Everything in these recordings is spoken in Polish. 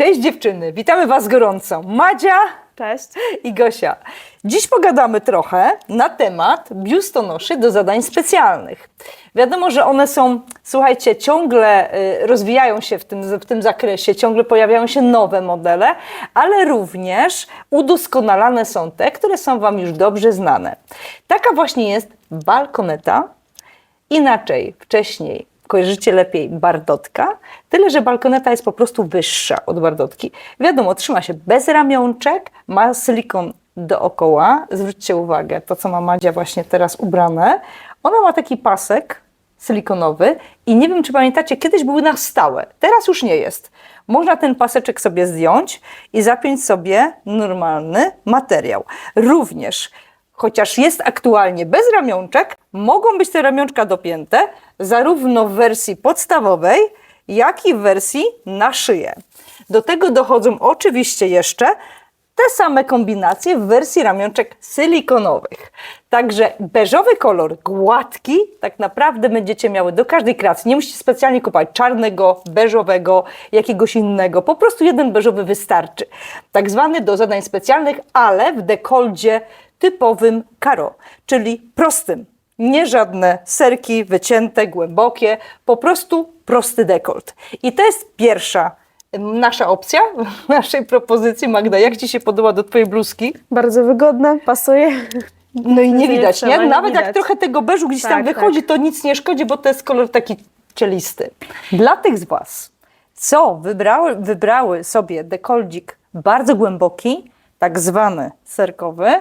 Cześć dziewczyny, witamy Was gorąco. Madzia Cześć. i Gosia. Dziś pogadamy trochę na temat biustonoszy do zadań specjalnych. Wiadomo, że one są, słuchajcie, ciągle y, rozwijają się w tym, w tym zakresie, ciągle pojawiają się nowe modele, ale również udoskonalane są te, które są Wam już dobrze znane. Taka właśnie jest balkoneta, Inaczej, wcześniej kojarzycie lepiej bardotka, tyle że balkoneta jest po prostu wyższa od bardotki. Wiadomo, trzyma się bez ramionczek, ma silikon dookoła. Zwróćcie uwagę, to co ma Madzia właśnie teraz ubrane. Ona ma taki pasek silikonowy i nie wiem, czy pamiętacie, kiedyś były na stałe, teraz już nie jest. Można ten paseczek sobie zdjąć i zapiąć sobie normalny materiał. Również chociaż jest aktualnie bez ramionczek, mogą być te ramionczka dopięte zarówno w wersji podstawowej, jak i w wersji na szyję. Do tego dochodzą oczywiście jeszcze te same kombinacje w wersji ramionczek silikonowych. Także beżowy kolor, gładki, tak naprawdę będziecie miały do każdej kreacji. Nie musicie specjalnie kupować czarnego, beżowego, jakiegoś innego. Po prostu jeden beżowy wystarczy. Tak zwany do zadań specjalnych, ale w dekoldzie typowym karo, czyli prostym. Nie żadne serki wycięte, głębokie, po prostu prosty dekolt. I to jest pierwsza nasza opcja, naszej propozycji. Magda, jak Ci się podoba do Twojej bluzki? Bardzo wygodna, pasuje. No i nie widać, nie? Nawet jak trochę tego beżu gdzieś tam Tak, wychodzi, to nic nie szkodzi, bo to jest kolor taki cielisty. Dla tych z Was, co wybrały, wybrały sobie dekoldzik bardzo głęboki, tak zwany serkowy,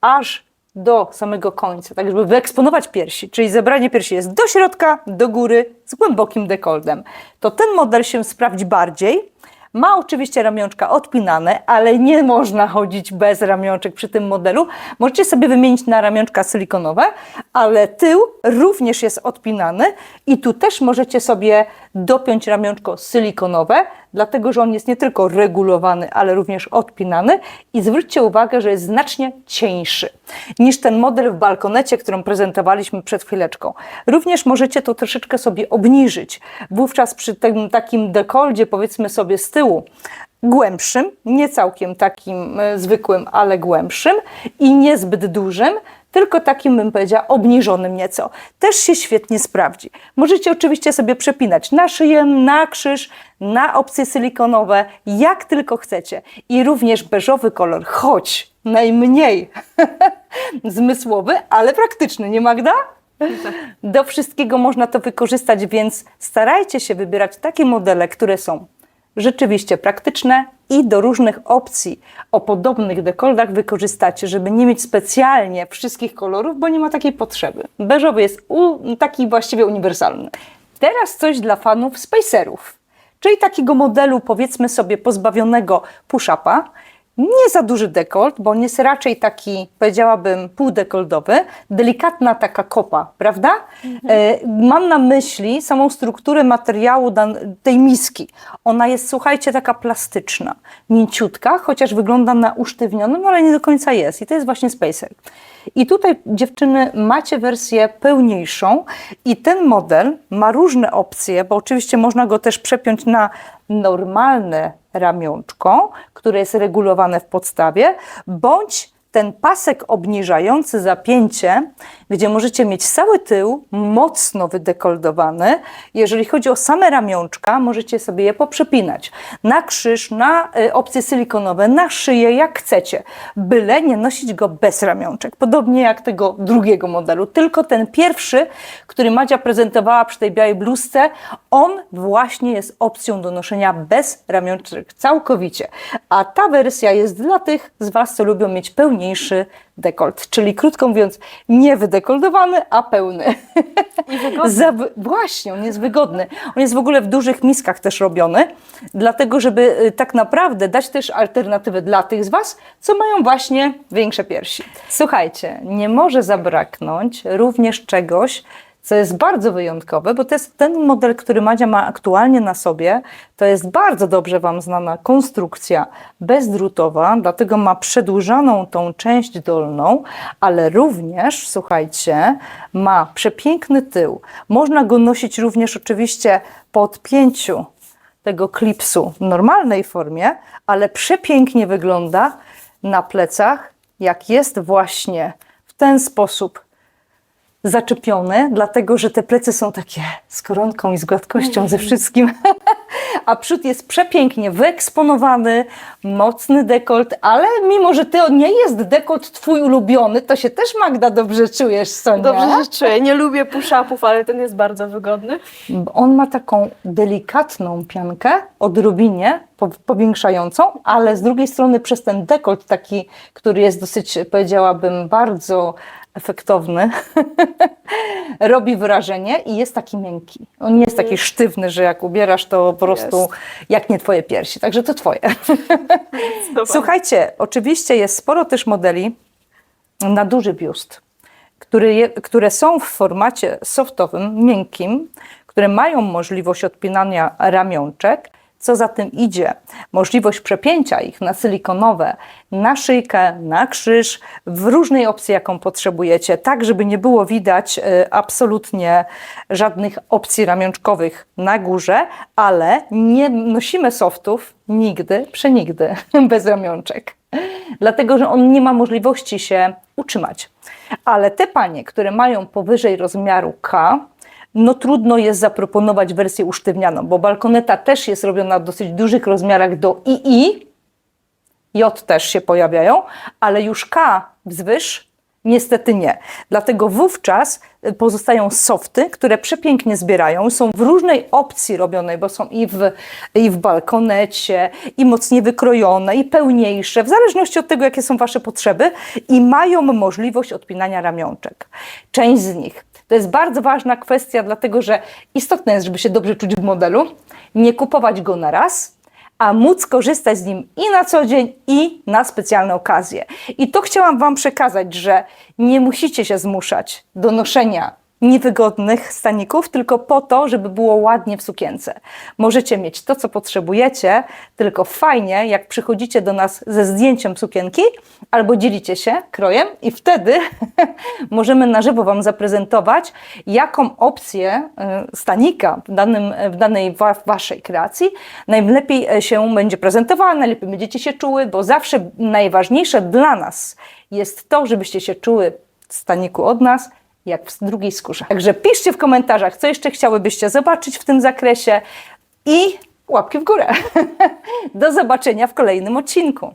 aż do samego końca, tak żeby wyeksponować piersi, czyli zebranie piersi jest do środka, do góry, z głębokim dekoltem. To ten model się sprawdzi bardziej. Ma oczywiście ramionczka odpinane, ale nie można chodzić bez ramionczek przy tym modelu. Możecie sobie wymienić na ramionczka silikonowe, ale tył również jest odpinany i tu też możecie sobie dopiąć ramionczko silikonowe, dlatego że on jest nie tylko regulowany, ale również odpinany i zwróćcie uwagę, że jest znacznie cieńszy niż ten model w balkonecie, którą prezentowaliśmy przed chwileczką. Również możecie to troszeczkę sobie obniżyć. Wówczas przy tym takim dekoldzie, powiedzmy sobie z tyłu, głębszym, nie całkiem takim e, zwykłym, ale głębszym i niezbyt dużym, tylko takim bym powiedziała obniżonym nieco. Też się świetnie sprawdzi. Możecie oczywiście sobie przepinać na szyję, na krzyż, na opcje silikonowe, jak tylko chcecie. I również beżowy kolor, choć najmniej zmysłowy, ale praktyczny, nie Magda? Do wszystkiego można to wykorzystać, więc starajcie się wybierać takie modele, które są rzeczywiście praktyczne i do różnych opcji o podobnych dekoldach wykorzystacie, żeby nie mieć specjalnie wszystkich kolorów, bo nie ma takiej potrzeby. Beżowy jest taki właściwie uniwersalny. Teraz coś dla fanów spacerów, czyli takiego modelu powiedzmy sobie pozbawionego push-upa, nie za duży dekolt, bo on jest raczej taki, powiedziałabym, półdekoltowy, delikatna taka kopa, prawda? E, mam na myśli samą strukturę materiału tej miski. Ona jest, słuchajcie, taka plastyczna, mięciutka, chociaż wygląda na usztywnionym, ale nie do końca jest. I to jest właśnie Spacer. I tutaj dziewczyny macie wersję pełniejszą i ten model ma różne opcje, bo oczywiście można go też przepiąć na normalne ramionczko, które jest regulowane w podstawie, bądź ten pasek obniżający zapięcie, gdzie możecie mieć cały tył mocno wydekoldowany. Jeżeli chodzi o same ramionczka, możecie sobie je poprzepinać na krzyż, na y, opcje silikonowe, na szyję, jak chcecie, byle nie nosić go bez ramionczek. Podobnie jak tego drugiego modelu, tylko ten pierwszy, który Madzia prezentowała przy tej białej bluzce, on właśnie jest opcją do noszenia bez ramionczek całkowicie. A ta wersja jest dla tych z Was, co lubią mieć pełniejszy dekolt, czyli krótko mówiąc, nie wydekoltowany, a pełny. I wygodny. Właśnie, on jest wygodny. On jest w ogóle w dużych miskach też robiony, dlatego żeby y, tak naprawdę dać też alternatywę dla tych z Was, co mają właśnie większe piersi. Słuchajcie, nie może zabraknąć również czegoś, co jest bardzo wyjątkowe, bo to jest ten model, który Madzia ma aktualnie na sobie. To jest bardzo dobrze Wam znana konstrukcja bezdrutowa, dlatego ma przedłużaną tą część dolną, ale również, słuchajcie, ma przepiękny tył. Można go nosić również oczywiście po odpięciu tego klipsu w normalnej formie, ale przepięknie wygląda na plecach, jak jest właśnie w ten sposób zaczepione, dlatego że te plecy są takie z koronką i z gładkością, ze wszystkim. A przód jest przepięknie wyeksponowany, mocny dekolt, ale mimo, że to nie jest dekolt twój ulubiony, to się też Magda dobrze czujesz, Sonia. Dobrze się czuję. Nie lubię push-upów, ale ten jest bardzo wygodny. On ma taką delikatną piankę, odrobinie po- powiększającą, ale z drugiej strony przez ten dekolt taki, który jest dosyć, powiedziałabym, bardzo efektowny, robi wrażenie i jest taki miękki. On nie jest taki sztywny, że jak ubierasz, to po prostu Jest. jak nie twoje piersi. Także to twoje. Słuchajcie, oczywiście jest sporo też modeli na duży biust, które, je, które są w formacie softowym, miękkim, które mają możliwość odpinania ramionczek. Co za tym idzie, możliwość przepięcia ich na silikonowe, na szyjkę, na krzyż, w różnej opcji, jaką potrzebujecie, tak żeby nie było widać e, absolutnie żadnych opcji ramionczkowych na górze, ale nie nosimy softów nigdy, przenigdy bez ramionczek dlatego że on nie ma możliwości się utrzymać. Ale te panie, które mają powyżej rozmiaru K, no trudno jest zaproponować wersję usztywnianą, bo balkoneta też jest robiona w dosyć dużych rozmiarach do II, J też się pojawiają, ale już K wzwyż niestety nie. Dlatego wówczas y, pozostają softy, które przepięknie zbierają. Są w różnej opcji robionej, bo są i w, i w balkonecie, i mocniej wykrojone, i pełniejsze, w zależności od tego, jakie są Wasze potrzeby, i mają możliwość odpinania ramionczek. Część z nich. To jest bardzo ważna kwestia, dlatego że istotne jest, żeby się dobrze czuć w modelu, nie kupować go na raz, a móc korzystać z nim i na co dzień, i na specjalne okazje. I to chciałam Wam przekazać, że nie musicie się zmuszać do noszenia niewygodnych staników, tylko po to, żeby było ładnie w sukience. Możecie mieć to, co potrzebujecie, tylko fajnie, jak przychodzicie do nas ze zdjęciem sukienki, albo dzielicie się krojem i wtedy możemy na żywo Wam zaprezentować, jaką opcję y, stanika w, danym, w danej wa Waszej kreacji najlepiej e, się będzie prezentowała, najlepiej będziecie się czuły, bo zawsze najważniejsze dla nas jest to, żebyście się czuły w staniku od nas, jak w drugiej skórze. Także piszcie w komentarzach, co jeszcze chciałybyście zobaczyć w tym zakresie i łapki w górę. Do zobaczenia w kolejnym odcinku.